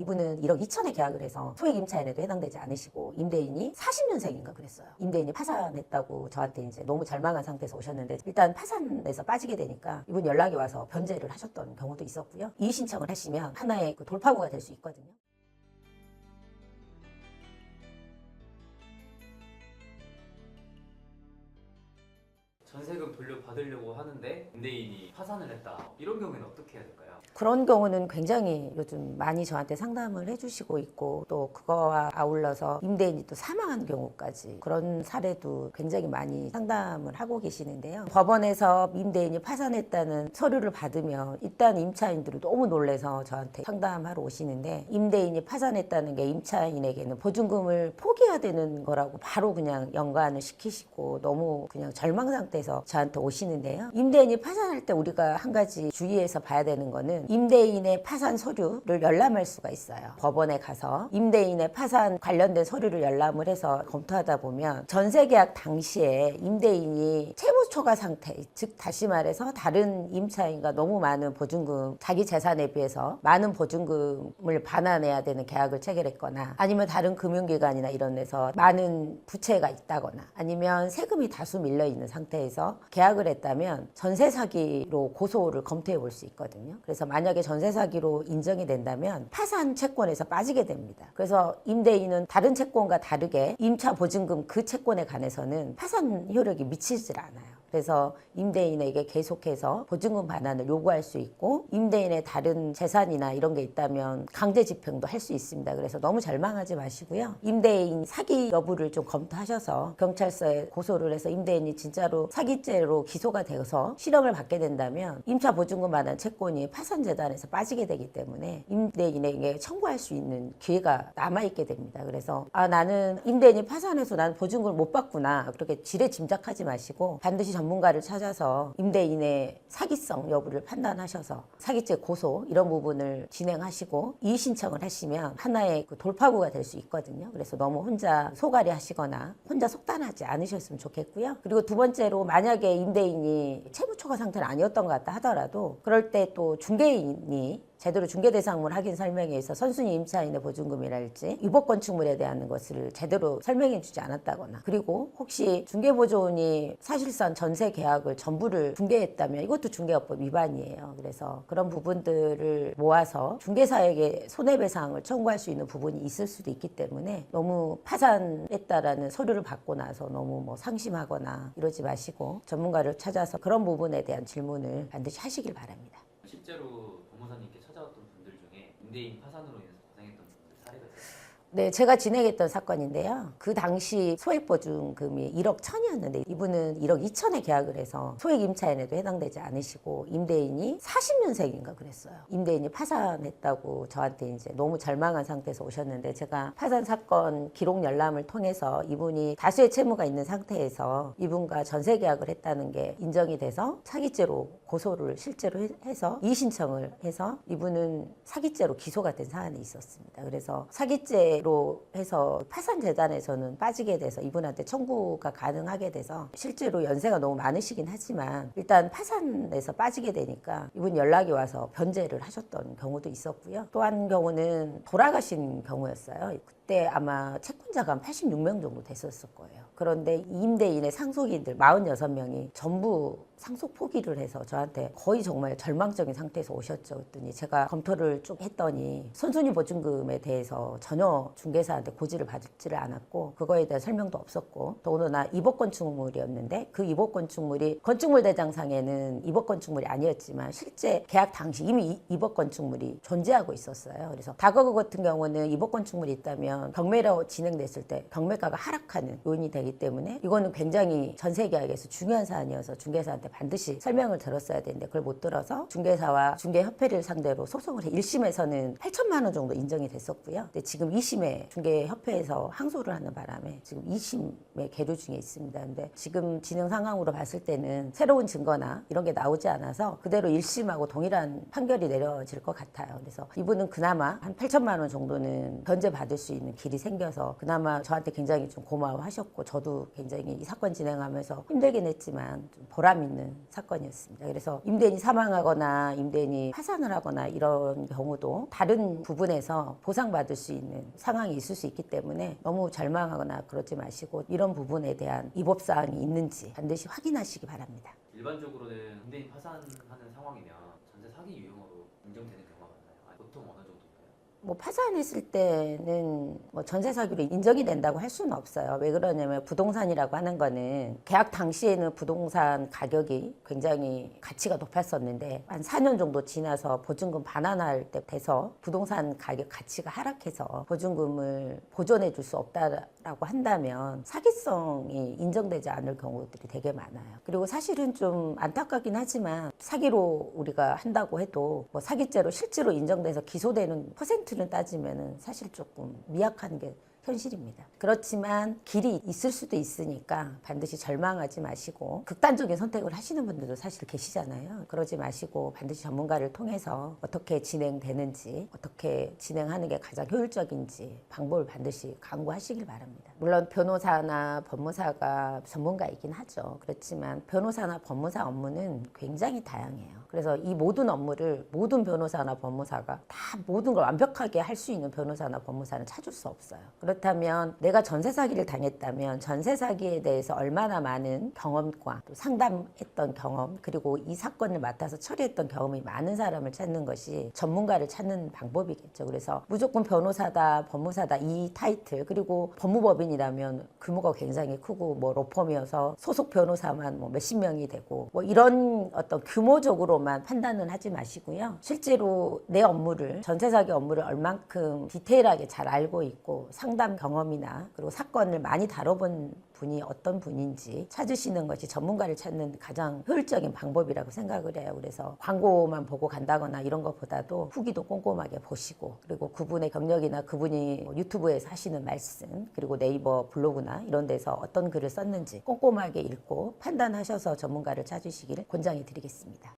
이분은 1억 2천에 계약을 해서 소액 임차인에도 해당되지 않으시고 임대인이 40년생인가 그랬어요. 임대인이 파산했다고 저한테 이제 너무 절망한 상태에서 오셨는데 일단 파산에서 빠지게 되니까 이분 연락이 와서 변제를 하셨던 경우도 있었고요. 이의 신청을 하시면 하나의 그 돌파구가 될 수 있거든요. 전세금 돌려받으려고 하는데 임대인이 파산을 했다. 이런 경우에는 어떻게 해야 될까요? 그런 경우는 굉장히 요즘 많이 저한테 상담을 해주시고 있고 또 그거와 아울러서 임대인이 또 사망한 경우까지 그런 사례도 굉장히 많이 상담을 하고 계시는데요. 법원에서 임대인이 파산했다는 서류를 받으면 일단 임차인들이 너무 놀래서 저한테 상담하러 오시는데 임대인이 파산했다는 게 임차인에게는 보증금을 포기해야 되는 거라고 바로 그냥 연관을 시키시고 너무 그냥 절망 상태에서 저한테 오시는데요. 임대인이 파산할 때 우리가 한 가지 주의해서 봐야 되는 거는 임대인의 파산 서류를 열람할 수가 있어요. 법원에 가서 임대인의 파산 관련된 서류를 열람을 해서 검토하다 보면 전세 계약 당시에 임대인이 채무 초과 상태, 즉 다시 말해서 다른 임차인과 너무 많은 보증금, 자기 재산에 비해서 많은 보증금을 반환해야 되는 계약을 체결했거나 아니면 다른 금융기관이나 이런 데서 많은 부채가 있다거나 아니면 세금이 다수 밀려 있는 상태에서 계약을 했다면 전세 사기로 고소를 검토해 볼 수 있거든요. 그래서 만약에 전세 사기로 인정이 된다면 파산 채권에서 빠지게 됩니다. 그래서 임대인은 다른 채권과 다르게 임차 보증금 그 채권에 관해서는 파산 효력이 미치질 않아요. 그래서 임대인에게 계속해서 보증금 반환을 요구할 수 있고 임대인의 다른 재산이나 이런 게 있다면 강제 집행도 할 수 있습니다. 그래서 너무 절망하지 마시고요. 임대인 사기 여부를 좀 검토하셔서 경찰서에 고소를 해서 임대인이 진짜로 사기죄로 기소가 되어서 실형을 받게 된다면 임차 보증금 반환 채권이 파산 재단에서 빠지게 되기 때문에 임대인에게 청구할 수 있는 기회가 남아 있게 됩니다. 그래서 아 나는 임대인이 파산해서 나는 보증금을 못 받구나 그렇게 지레 짐작하지 마시고 반드시 전문가를 찾아서 임대인의 사기성 여부를 판단하셔서 사기죄 고소 이런 부분을 진행하시고 이의 신청을 하시면 하나의 그 돌파구가 될 수 있거든요. 그래서 너무 혼자 소갈이 하시거나 혼자 속단하지 않으셨으면 좋겠고요. 그리고 두 번째로 만약에 임대인이 채무 초과 상태는 아니었던 것 같다 하더라도 그럴 때 또 중개인이 제대로 중개 대상물 확인 설명에 있어 선순위 임차인의 보증금이랄지 위법 건축물에 대한 것을 제대로 설명해 주지 않았다거나 그리고 혹시 중개보조원이 사실상 전세 계약을 전부를 중개했다면 이것도 중개업법 위반이에요. 그래서 그런 부분들을 모아서 중개사에게 손해배상을 청구할 수 있는 부분이 있을 수도 있기 때문에 너무 파산했다라는 서류를 받고 나서 너무 뭐 상심하거나 이러지 마시고 전문가를 찾아서 그런 부분에 대한 질문을 반드시 하시길 바랍니다. 실제로 분들 중에 임대인 파산으로 인해서 고생했던 분들 사례가 있어요. 네, 제가 진행했던 사건인데요. 그 당시 소액 보증금이 1억 1천이었는데 이분은 1억 2천에 계약을 해서 소액 임차인에도 해당되지 않으시고 임대인이 40년생인가 그랬어요. 임대인이 파산했다고 저한테 이제 너무 절망한 상태에서 오셨는데 제가 파산 사건 기록 열람을 통해서 이분이 다수의 채무가 있는 상태에서 이분과 전세 계약을 했다는 게 인정이 돼서 사기죄로 고소를 실제로 해- 해서 이의 신청을 해서 이분은 사기죄로 기소가 된 사안이 있었습니다. 그래서 사기죄 로 해서 파산 재단에서는 빠지게 돼서 이분한테 청구가 가능하게 돼서 실제로 연세가 너무 많으시긴 하지만 일단 파산에서 빠지게 되니까 이분 연락이 와서 변제를 하셨던 경우도 있었고요. 또 한 경우는 돌아가신 경우였어요. 그때 아마 채권자가 한 86명 정도 됐었을 거예요. 그런데 임대인의 상속인들 46명이 전부 상속 포기를 해서 저한테 거의 정말 절망적인 상태에서 오셨죠. 그랬더니 제가 검토를 쭉 했더니 선순위 보증금에 대해서 전혀 중개사한테 고지를 받지를 않았고 그거에 대한 설명도 없었고 더군다나 입업 건축물이었는데 그 입업 건축물이 건축물 대장상에는 입업 건축물이 아니었지만 실제 계약 당시 이미 이- 입업 건축물이 존재하고 있었어요. 그래서 다가구 같은 경우는 입업 건축물이 있다면 경매로 진행됐을 때 경매가가 하락하는 요인이 되기 때문에 이거는 굉장히 전 세 계약에서 중요한 사안이어서 중개사한테 반드시 설명을 들었어야 되는데 그걸 못 들어서 중개사와 중개협회를 상대로 소송을 해 1심에서는 8천만 원 정도 인정이 됐었고요. 근데 지금 2심에 중개협회에서 항소를 하는 바람에 지금 2심에 계류 중에 있습니다. 근데 지금 진행 상황으로 봤을 때는 새로운 증거나 이런 게 나오지 않아서 그대로 1심하고 동일한 판결이 내려질 것 같아요. 그래서 이분은 그나마 한 8천만 원 정도는 변제 받을 수 있는 길이 생겨서 그나마 저한테 굉장히 좀 고마워하셨고 저도 굉장히 이 사건 진행하면서 힘들긴 했지만 좀 보람 있는 사건이었습니다. 그래서 임대인이 사망하거나 임대인이 파산을 하거나 이런 경우도 다른 부분에서 보상받을 수 있는 상황이 있을 수 있기 때문에 너무 절망하거나 그러지 마시고 이런 부분에 대한 위법 사항이 있는지 반드시 확인하시기 바랍니다. 일반적으로는 임대인 파산하는 상황이면 전세 사기 유형으로 인정되는 경우가? 아니, 보통 어느 정도인가요? 뭐 파산했을 때는 뭐 전세 사기로 인정이 된다고 할 수는 없어요. 왜 그러냐면 부동산이라고 하는 거는 계약 당시에는 부동산 가격이 굉장히 가치가 높았었는데 한 4년 정도 지나서 보증금 반환할 때 돼서 부동산 가격 가치가 하락해서 보증금을 보존해 줄 수 없다라고 한다면 사기성이 인정되지 않을 경우들이 되게 많아요. 그리고 사실은 좀 안타깝긴 하지만 사기로 우리가 한다고 해도 뭐 사기죄로 실제로 인정돼서 기소되는 퍼센트 를 따지면은 사실 조금 미약한 게 현실입니다. 그렇지만 길이 있을 수도 있으니까 반드시 절망하지 마시고 극단적인 선택을 하시는 분들도 사실 계시잖아요. 그러지 마시고 반드시 전문가를 통해서 어떻게 진행되는지 어떻게 진행하는 게 가장 효율적인지 방법을 반드시 강구하시길 바랍니다. 물론 변호사나 법무사가 전문가이긴 하죠. 그렇지만 변호사나 법무사 업무는 굉장히 다양해요. 그래서 이 모든 업무를 모든 변호사나 법무사가 다 모든 걸 완벽하게 할 수 있는 변호사나 법무사는 찾을 수 없어요. 그렇다면 내가 전세 사기를 당했다면 전세 사기에 대해서 얼마나 많은 경험과 또 상담했던 경험 그리고 이 사건을 맡아서 처리했던 경험이 많은 사람을 찾는 것이 전문가를 찾는 방법이겠죠. 그래서 무조건 변호사다, 법무사다 이 타이틀 그리고 법무법인이라면 규모가 굉장히 크고 뭐 로펌이어서 소속 변호사만 뭐 몇십 명이 되고 뭐 이런 어떤 규모적으로만 판단은 하지 마시고요. 실제로 내 업무를 전세 사기 업무를 얼만큼 디테일하게 잘 알고 있고 상담 경험이나 그리고 사건을 많이 다뤄본 분이 어떤 분인지 찾으시는 것이 전문가를 찾는 가장 효율적인 방법이라고 생각을 해요. 그래서 광고만 보고 간다거나 이런 것보다도 후기도 꼼꼼하게 보시고 그리고 그분의 경력이나 그분이 뭐 유튜브에서 하시는 말씀 그리고 네이버 블로그나 이런 데서 어떤 글을 썼는지 꼼꼼하게 읽고 판단하셔서 전문가를 찾으시기를 권장해 드리겠습니다.